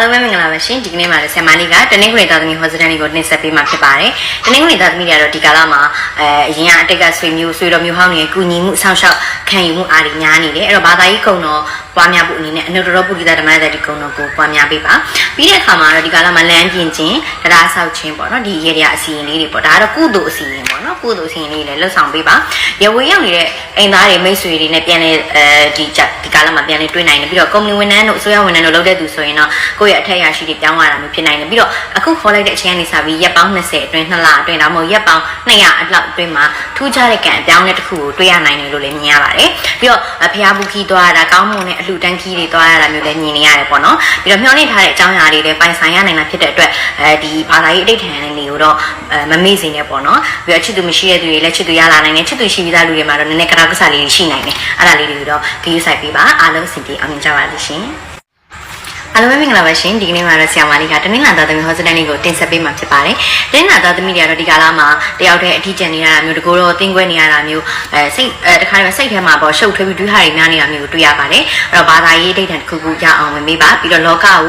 အားလုံးပဲမင်္ဂလာပါရှင်ဒီကနေ့မှာလည်းဆ iam မလေးကတနင်္ဂနွေသားသမီးဟောစတန်လေးကိုနှိဆက်ပေးမှာဖြစ်ပါတယ်တနင်္ဂနွေသားသမီးတွေကတော့ဒီကာလမှာအဲအရင်ကအတိတ်ကဆွေမျိုးဆွေတော်မျိုးဟောင်းတွေကုညီမှုဆောင်းရှောက်ခံယူမှုအားတွေများနေတယ်အဲ့တော့ဘာသာရေးကုံတော်ပွားများဖို့အနေနဲ့အနုတ္တရပုရိသဓမ္မရတ္တိကုံတော်ကိုပွားများပေးပါပြီးတဲ့အခါမှာတော့ဒီကာလမှာလမ်းပြင်ခြင်းတရားဆောက်ခြင်းပေါ့နော်ဒီရေရအစီအရင်လေးတွေပေါ့ဒါကတော့ကုသိုလ်အစီအရင်ပေါ့နော် ကုသိုလ်အစီအရင်လေးလည်းလှုပ်ဆောင်ပေးပါရဝေရောက်နေတဲ့အိမ်သားတွေမိတ်ဆွေတွေနဲ့ပြန်လဲအဲဒီဒီကာလမှာပြန်လဲတွေ့နိုင်တယ်ပြီးတော့ကုမ္ပဏီဝန်ထမ်းတို့အစိုးရဝန်ထမ်းတို့လုပ်တဲ့သူဆိုရင်တော့ကိုယ့်ရဲ့အထက်ရရှိတွေပြောင်းလာတာမျိုးဖြစ်နိုင်တယ်ပြီးတော့အခုခေါ်လိုက်တဲ့အချိန်ကနေစပြီးရက်ပေါင်း20အတွင်း2လအတွင်းဒါမှမဟုတ်ရက်ပေါင်း200အလောက်အတွင်းမှာထူးခြားတဲ့ကံအပြောင်းတဲ့တစ်ခုကိုတွေ့ရနိုင်တယ်လို့လည်းမြင်ရပါတယ်ပြီးတော့ဖျားဘူးခီးသွားတာကောင်းမွန်တဲ့အလှတန်းခီးတွေသွားရတာမျိုးလည်းမြင်နေရတယ်ပေါ့နော်ပြီးတော့မျှော်လင့်ထားတဲ့အကြောင်းအရာတွေလည်းပိုင်ဆိုင်ရနိုင်တာဖြစ်တဲ့အတွက်အဲဒီဘာသာရေးအတိတ်ထန်တွေကိုတော့အဲမမေ့စေနဲ့ပေါ့နော်ပြီးတော့ချစ်သူမရှိတဲ့သူတွေလည်းချစ်သူရလာနိုင်တယ်ချစ်သူရှိပြီးသားလူတွေမှာတော့နည်းနည်းကရာကစားလေးရှိနိုင်တယ်အဲ့ဒါလေးတွေတော့ဂရုစိုက်ပေးပါအားလုံးအဆင်ပြေအောင်မြင်ကြပါလိမ့်ရှင် အားလုံးပဲမင်္ဂလာပါရှင်ဒီကနေ့မှာတော့ဆရာမလေးကတနင်္လာသားသမီးဟောစတန်လေးကိုတင်ဆက်ပေးမှာဖြစ်ပါတယ်တနင်္လာသားသမီးတွေကတော့ဒီကာလမှာတယောက်တည်းအထီးကျန်နေရတာမျိုးတကူတော့တင်းကွဲနေရတာမျိုးအဲစိတ်အဲတခါတည်းစိတ်ထဲမှာပေါ့ရှုပ်ထွေးပြီးတွေးဟာတွေများနေတာမျိုးကိုတွေ့ရပါတယ်အဲ့တော့ဘာသာရေးဒိဋ္ဌံတစ်ခုခုရအောင်ဝင်ပေးပါပြီးတော့လောကကို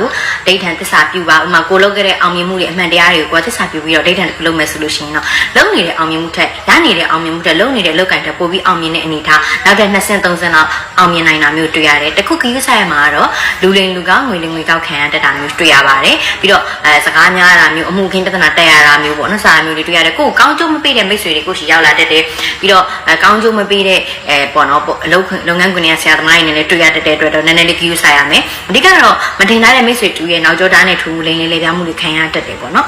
ဒိဋ္ဌံသစ္စာပြုပါဥမာကိုလုပ်ခဲ့တဲ့အောင်မြင်မှုတွေအမှန်တရားတွေကိုကိုယ်သစ္စာပြုပြီးတော့ဒိဋ္ဌံတစ်ခုလုပ်မယ်ဆိုလို့ရှိရင်တော့လုံနေတဲ့အောင်မြင်မှုထက်ရနေတဲ့အောင်မြင်မှုထက်လုံနေတဲ့လောက်ကင်ထက်ပိုပြီးအောင်မြင်တဲ့အနေအထားနောက်ထပ်2ဆင့်3ဆင့်လောက်အောင်မြင်နိုင်တာမျိုးတွေ့ရတယ်တခုခီးဆိုင်ရမှာကတော့လူလိန်လူကောင်းငွေလိန်ငွေကောက်ခံရတတ်တာမျိုးတွေ့ရပါတယ်ပြီးတော့အဲစကားများတာမျိုးအမှုခင်းပြဿနာတက်ရတာမျိုးပေါ့နော်စာမျိုးတွေတွေ့ရတယ်ကိုယ်ကောင်းကျိုးမပေးတဲ့မိတ်ဆွေတွေကိုရှိရောက်လာတတ်တယ်ပြီးတော့အဲကောင်းကျိုးမပေးတဲ့အဲပေါ့နော်အလုပ်လုပ်ငန်းခွင်တွေကဆရာသမားတွေနဲ့တွေ့ရတတ်တဲ့အတွက်တော့နည်းနည်းလေးခီးဆိုင်ရမယ်အဓိကတော့မတင်ထားတဲ့မိတ်ဆွေတူရဲ့နောက်ကျောတားနဲ့ထူမှုလိန်လေးလေးပြမှုတွေခံရတတ်တယ်ပေါ့နော်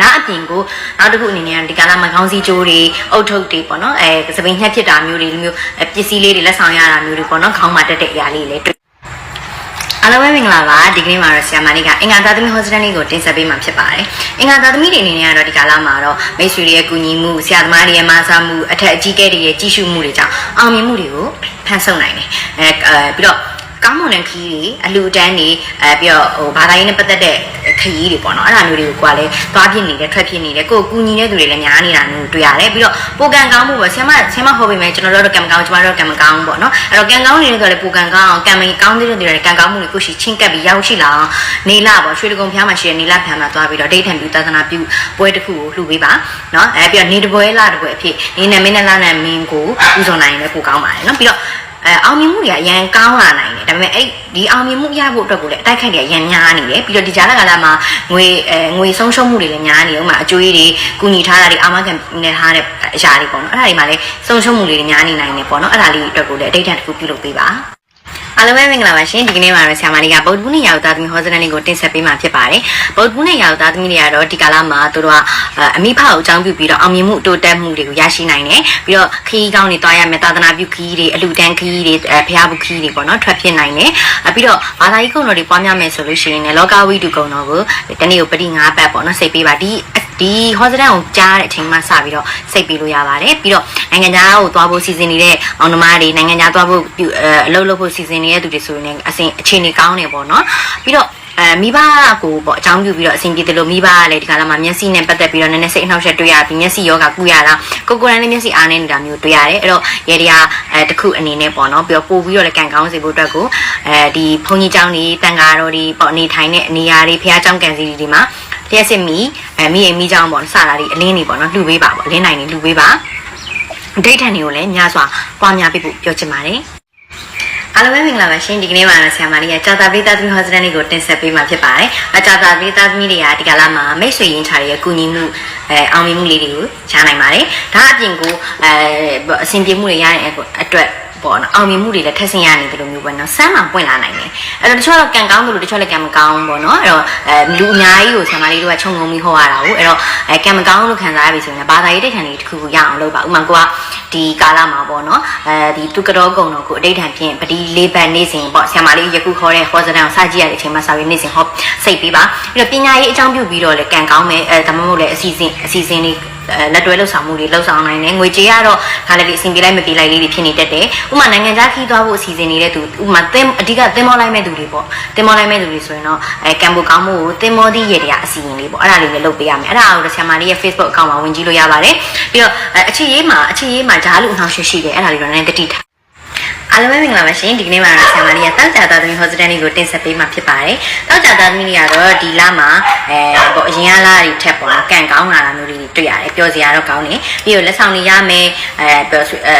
ဒါအပြင်ကိုနောက်တစ်ခုအနေနဲ့ဒီကာလမှာခေါင်းစည်းကြိုးတွေအုတ်ထုပ်တွေပေါ့နော်အဲသပင်ညှက်ဖြစ်တာမျိုးတွေဒီမျိုးအဲပစ္စည်းလေးတွေလက်ဆောင်ရတာမျိုးတွေပေါ့နော်ခေါင်းမှာတက်တဲ့အရာလေးတွေလည်းတွေ့ အားလုံးပဲမင်္ဂလာပါဒီကနေ့မှာတော့ဆရာမလေးကအင်္ဂါသားသမီးဟောစတန်လေးကိုတင်ဆက်ပေးမှာဖြစ်ပါတယ်အင်္ဂါသားသမီးတွေအနေနဲ့ကတော့ဒီကာလမှာတော့မိတ်ဆွေတွေရဲ့ကူညီမှုဆရာသမားတွေရဲ့မဆာမှုအထက်အကြီးအကဲတွေရဲ့ကြီးစုမှုတွေကြောင့်အောင်မြင်မှုတွေကိုဖန်ဆုပ်နိုင်တယ်အဲအဲပြီးတော့ ကောင်းမွန်တဲ့ခီးတွေအလူတန်းတွေအဲပြီးတော့ဟိုဘာသာရေးနဲ့ပတ်သက်တဲ့ခရီးတွေပေါ့နော်အဲ့ဒါမျိုးတွေကိုကိုကလည်းသွားပြစ်နေတယ်ထွက်ပြစ်နေတယ်ကိုယ်ကူညီတဲ့သူတွေလည်းများနေတာမျိုးတွေ့ရတယ်ပြီးတော့ပိုကံကောင်းမှုပေါ့ဆင်မဆင်မဟောပေးမယ်ကျွန်တော်တို့တော့ကံမကောင်းကျွန်တော်တို့ကံမကောင်းပေါ့နော်အဲ့တော့ကံကောင်းနေတယ်ဆိုလည်းပိုကံကောင်းအောင်ကံမကောင်းတဲ့သူတွေကံကောင်းမှုတွေကိုရှိချင်းကပ်ပြီးရောက်ရှိလာအောင်နေလာပေါ့ရွှေတကုံဖျားမှာရှိတဲ့နေလာဖျားမှာသွားပြီးတော့ဒိဋ္ဌံပြုသာသနာပြုပွဲတစ်ခုကိုလှူပေးပါနော်အဲပြီးတော့နေတပွဲလာတပွဲအဖြစ်နေနဲ့မင်းနဲ့လာနဲ့မင်းကိုပူဇော်နိုင်ရင်လည်းပိုကောင်းပါတယ်နော်ပြီးတော့ အဲအောင်မြင်မှုတွေကအရန်ကောင်းလာနိုင်တယ်ဒါပေမဲ့အဲ့ဒီအောင်မြင်မှုရဖို့အတွက်ကိုလည်းအတိုက်ခိုက်တွေအရန်များနေတယ်ပြီးတော့ဒီကြားလကလာမှာငွေအဲငွေဆုံးရှုံးမှုတွေလည်းများနေဥမာအကျွေးတွေကုညီထားတာတွေအာမခံနေထားတဲ့အရာတွေပေါ့နော်အဲ့ဒါတွေမှာလည်းဆုံးရှုံးမှုတွေများနေနိုင်တယ်ပေါ့နော်အဲ့ဒါလေးအတွက်ကိုလည်းအတိတ်တတစ်ခုပြုလုပ်ပေးပါ အားလုံးပဲမင်္ဂလာပါရှင်ဒီကနေ့မှာတော့ဆရာမလေးကဗုဒ္ဓဘုနဲ့ရောက်သားသမီးဟောစတန်လေးကိုတင်ဆက်ပေးမှာဖြစ်ပါတယ်ဗုဒ္ဓဘုနဲ့ရောက်သားသမီးတွေကတော့ဒီကာလမှာသူတို့ကအမိဖကိုအကြောင်းပြုပြီးတော့အောင်မြင်မှုတိုးတက်မှုတွေကိုရရှိနိုင်တယ်ပြီးတော့ခီးကောင်းတွေတွားရမယ်သာသနာပြုခီးတွေအလူတန်းခီးတွေအဲဖျားဘူးခီးတွေပေါ့နော်ထွက်ဖြစ်နိုင်တယ်ပြီးတော့ဘာသာရေးကုံတော်တွေပွားများမယ်ဆိုလို့ရှိရင်လည်းလောကဝိတုကုံတော်ကိုတနေ့ကိုပတိ၅ပတ်ပေါ့နော်စိတ်ပေးပါဒီဒီဟောစတန်ကိုကြားတဲ့အချိန်မှစပြီးတော့စိတ်ပေးလို့ရပါတယ်ပြီးတော့နိုင်ငံခြားကိုသွားဖို့စီစဉ်နေတဲ့မောင်နှမတွေနိုင်ငံခြားသွားဖို့အလုပ်လုပ်ဖို့စီစဉ်နေတဲ့သူတွေဆိုရင်အစဉ်အခြေအနေကောင်းနေပေါ့နော်ပြီးတော့အဲမိဘကိုပေါ့အကြောင်းပြုပြီးတော့အဆင်ပြေတယ်လို့မိဘကလည်းဒီကလာမှာမျက်စိနဲ့ပတ်သက်ပြီးတော့နည်းနည်းစိတ်အနှောက်အယှက်တွေ့ရပြီးမျက်စိယောဂကုရတာကိုကိုရန်လည်းမျက်စိအားနေနေတာမျိုးတွေ့ရတယ်အဲ့တော့ရေဒီယာအဲတခုအနေနဲ့ပေါ့နော်ပြီးတော့ပို့ပြီးတော့လည်းကံကောင်းစေဖို့အတွက်ကိုအဲဒီဘုန်းကြီးเจ้าတွေတန်ဃာတော်တွေပေါ့အနေထိုင်တဲ့နေရာတွေဖះเจ้าကန်စီတွေမှာလျှက်စစ်မီအဲမိအိမ်မိเจ้าပေါ့စတာတွေအလင်းတွေပေါ့နော်လှူပေးပါပေါ့အလင်းနိုင်တွေလှူပေးပါဒိဋ္ဌံတွေကိုလည်းများစွာပွားများပေးဖို့ပြောချင်ပါတယ် အားလုံးပဲမင်္ဂလာပါရှင်ဒီကနေ့မှာတော့ဆရာမလေးကကြာတာပေးသားသမီးဟောစတန်လေးကိုတင်ဆက်ပေးမှာဖြစ်ပါတယ်။အကြာတာပေးသားသမီးတွေကဒီကလာမှာမိတ်ဆွေရင်းချာတွေရဲ့ကူညီမှုအဲအောင်မြင်မှုလေးတွေကိုချားနိုင်ပါတယ်။ဒါအပြင်ကိုအဲအဆင်ပြေမှုတွေရတဲ့အတွက် ပေါ့နော်အောင်မြင်မှုတွေလည်းထက်ဆင်ရနေတယ်လို့မျိုးပေါ့နော်စမ်းမှပွင့်လာနိုင်တယ်အဲ့တော့တချို့တော့ကံကောင်းတယ်လို့တချို့လည်းကံမကောင်းပေါ့နော်အဲ့တော့အဲလူအများကြီးကိုဆံမလေးတို့ကခြုံငုံပြီးဟောရတာကိုအဲ့တော့အဲကံမကောင်းလို့ခံစားရပြီဆိုရင်ဘာသာရေးတိတ်ခံလေးတစ်ခုခုရအောင်လုပ်ပါဥမာကိုကဒီကာလမှာပေါ့နော်အဲဒီသူကတော့ကုံတော့ကိုအတိတ်ထန်ဖြင့်ပတိလေးပတ်နေစဉ်ပေါ့ဆံမလေးယခုခေါ်တဲ့ဟောစတန်ကိုစကြည့်ရတဲ့အချိန်မှာစာရေးနေစဉ်ဟောစိတ်ပေးပါပြီးတော့ပညာရေးအကြောင်းပြုပြီးတော့လည်းကံကောင်းမယ်အဲဒါမှမဟုတ်လည်းအစီအစဉ်အစီအစဉ်လေး လက်တွဲလှုပ်ဆောင်မှုတွေလှုပ်ဆောင်နိုင်တယ်ငွေကြေးကတော့ခါလည်းဒီအစဉ်ပြေလိုက်မပြေလိုက်လေးတွေဖြစ်နေတတ်တယ်ဥမာနိုင်ငံခြားခီးသွားဖို့အစီအစဉ်နေတဲ့သူဥမာသင်အဓိကသင်မောလိုက်မဲ့သူတွေပေါ့သင်မောလိုက်မဲ့သူတွေဆိုရင်တော့အဲကံဖို့ကောင်းမှုကိုသင်မောသည့်ရတဲ့အစီအစဉ်လေးပေါ့အဲ့ဒါလေးလည်းလုပ်ပေးရမယ်အဲ့ဒါကိုဆရာမလေးရဲ့ Facebook account မှာဝင်ကြည့်လို့ရပါတယ်ပြီးတော့အခြေရေးမှာအခြေရေးမှာဂျားလူအနှောက်ရွှေ့ရှိတယ်အဲ့ဒါလေးတော့နည်းနည်းတတိထား အားလုံးပဲမင်္ဂလာပါရှင်ဒီကနေ့မှာတော့ဆရာမလေးကတောက်ကြသားသမီး hospital လေးကိုတင်ဆက်ပေးမှာဖြစ်ပါတယ်တောက်ကြသားသမီးတွေကတော့ဒီလမှာအဲပေါ့အရင်ကလာတွေထက်ပေါ့နော်ကန်ကောင်းလာတာမျိုးလေးတွေတွေ့ရတယ်ပြောစရာတော့ကောင်းတယ်ပြီးတော့လက်ဆောင်တွေရမယ်အဲပြောအဲ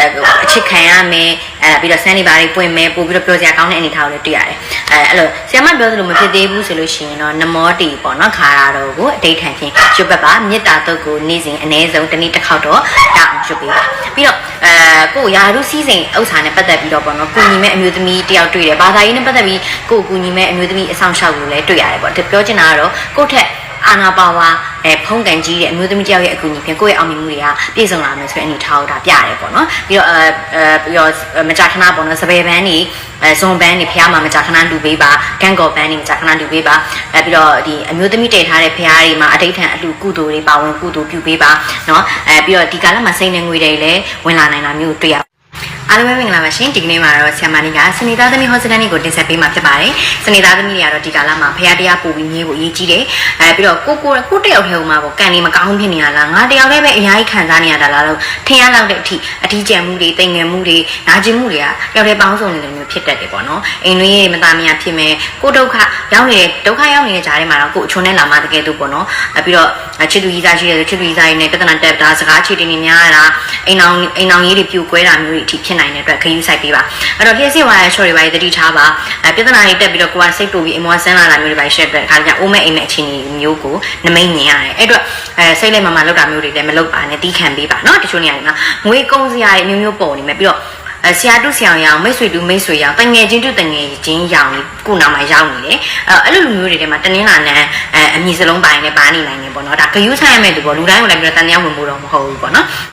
အချစ်ခံရမယ်အဲပြီးတော့ဆန်းနေပါတွေပွင့်မယ်ပို့ပြီးတော့ပြောစရာကောင်းတဲ့အနေထားကိုလည်းတွေ့ရတယ်အဲအဲ့လိုဆရာမပြောသလိုမဖြစ်သေးဘူးဆိုလို့ရှိရင်တော့နမောတီပေါ့နော်ခါရတော်ကိုအတိတ်ထန်ချင်းရွတ်ပတ်ပါမေတ္တာတုတ်ကိုနေ့စဉ်အနည်းဆုံးတစ်နေ့တစ်ခေါက်တော့ရအောင်ရွတ်ပေးပါပြီးတော့အဲကိုရာထုစည်းစိမ်ဥစ္စာနဲ့ပတ်သက်ပြီးတော့ပေါ့နော်ကိုညီမဲ့အမျိုးသမီးတယောက်တွေ့တယ်ဘာသာရေးနဲ့ပတ်သက်ပြီးကိုကိုညီမဲ့အမျိုးသမီးအဆောင်ရှောက်ကိုလည်းတွေ့ရတယ်ပေါ့ပြောချင်တာကတော့ကိုယ့်ထက်အာနာပါဝါ အဲဖုံးကန်ကြီးတဲ့အမျိုးသမီးတယောက်ရဲ့အကူအညီဖြင့်ကိုယ့်ရဲ့အောင်မြင်မှုတွေကပြည့်စုံလာမယ်ဆိုတဲ့အနေထားကိုဒါပြရတယ်ပေါ့နော်ပြီးတော့အဲပြီးတော့မကြာခဏပေါ့နော်စပယ်ဘန်းနေအဲဇွန်ဘန်းနေဖះမှာမကြာခဏလူပေးပါဂန်ကော်ဘန်းနေမကြာခဏလူပေးပါအဲပြီးတော့ဒီအမျိုးသမီးတည်ထားတဲ့ဖះတွေမှာအတိတ်ထံအလူကုသိုလ်တွေပါဝင်ကုသိုလ်ပြုပေးပါနော်အဲပြီးတော့ဒီကာလမှာစိတ်နဲ့ငွေတွေလည်းဝင်လာနိုင်တာမျိုးတွေ့ရ အားလုံးပဲမင်္ဂလာပါရှင်ဒီကနေ့မှာတော့ဆ iam မနီကစနေသားသမီး hospital ကိုတင်ဆက်ပေးမှာဖြစ်ပါတယ်စနေသားသမီးတွေကတော့ဒီကာလမှာဖះတရားပို့ပြီးမြေးဖို့အရေးကြီးတယ်အဲပြီးတော့ကိုကိုကိုတယောက်ထဲမှာပေါ့ကန်နေမကောင်းဖြစ်နေရလားငါတယောက်တည်းပဲအများကြီးခံစားနေရတာလားလို့ထင်ရလောက်တဲ့အထိအထီးကျန်မှုတွေတိမ်ငယ်မှုတွေနာကျင်မှုတွေကတယောက်တည်းပေါင်းစုံနေတယ်မျိုးဖြစ်တတ်တယ်ပေါ့နော်အိမ်တွင်းရေးမသားမယာဖြစ်မယ်ကိုဒုက္ခရောက်နေတဲ့ဒုက္ခရောက်နေတဲ့ကြားထဲမှာတော့ကိုအချုံနဲ့လာမှတကယ်တော့ပေါ့နော်အဲပြီးတော့ချစ်သူကြီးသားရှိတဲ့ချစ်သူကြီးသားတွေနဲ့ပြဿနာတက်တာစကားချစ်တင်နေများတာအိမ်အောင်အိမ်အောင်ကြီးတွေပြိုကွဲတာမျိုးတွေအထိဖြစ်နိုင်တဲ့အတွက်ခရီးဆိုင်ပေးပါအဲ့တော့လျှက်စစ်ဝါရချော်တွေပါတတိထားပါအဲပြဿနာတွေတက်ပြီးတော့ကိုကစိတ်တူပြီးအမွားဆန်းလာတာမျိုးတွေပါရှက်တဲ့အခါကျအိုးမဲ့အိမ်မဲ့အခြေအနေမျိုးကိုနမိတ်မြင်ရတယ်အဲ့တော့အဲစိတ်လိုက်မှမှလောက်တာမျိုးတွေလည်းမလုပ်ပါနဲ့တီးခံပေးပါเนาะတချို့နေရာတွေမှာငွေကုန်စရာတွေမျိုးမျိုးပေါ်နေမယ်ပြီးတော့အဲဆရာတုဆရာရောင်မိတ်ဆွေတူမိတ်ဆွေရောင်တငယ်ချင်းတူတငယ်ချင်းရောင်ကိုနာမှာရောက်နေတယ်အဲအဲ့လိုလူမျိုးတွေထဲမှာတနင်္လာနဲ့အဲအမည်စလုံးပိုင်းနဲ့ပါနေနိုင်တယ်ပေါ့နော်ဒါဂယုဆိုင်ရမယ်သူပေါ့လူတိုင်းကိုလည်းပြီးတော့တန်တရားဝင်ဖို့တော့မဟုတ်ဘူးပေါ့နော်